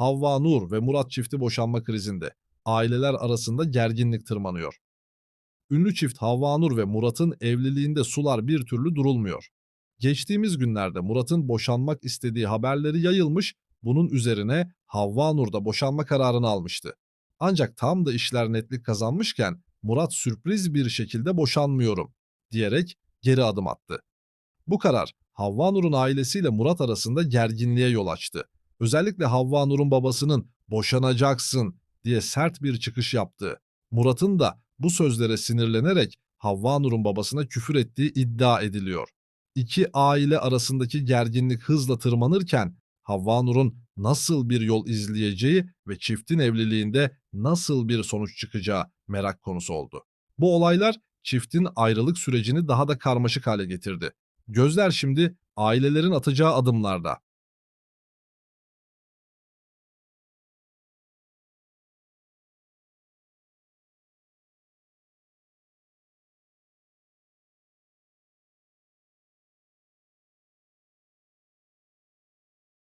Havva Nur ve Murat çifti boşanma krizinde. Aileler arasında gerginlik tırmanıyor. Ünlü çift Havva Nur ve Murat'ın evliliğinde sular bir türlü durulmuyor. Geçtiğimiz günlerde Murat'ın boşanmak istediği haberleri yayılmış, bunun üzerine Havva Nur da boşanma kararını almıştı. Ancak tam da işler netlik kazanmışken Murat sürpriz bir şekilde boşanmıyorum diyerek geri adım attı. Bu karar Havva Nur'un ailesiyle Murat arasında gerginliğe yol açtı. Özellikle Havva Nur'un babasının boşanacaksın diye sert bir çıkış yaptığı, Murat'ın da bu sözlere sinirlenerek Havva Nur'un babasına küfür ettiği iddia ediliyor. İki aile arasındaki gerginlik hızla tırmanırken Havva Nur'un nasıl bir yol izleyeceği ve çiftin evliliğinde nasıl bir sonuç çıkacağı merak konusu oldu. Bu olaylar çiftin ayrılık sürecini daha da karmaşık hale getirdi. Gözler şimdi ailelerin atacağı adımlarda.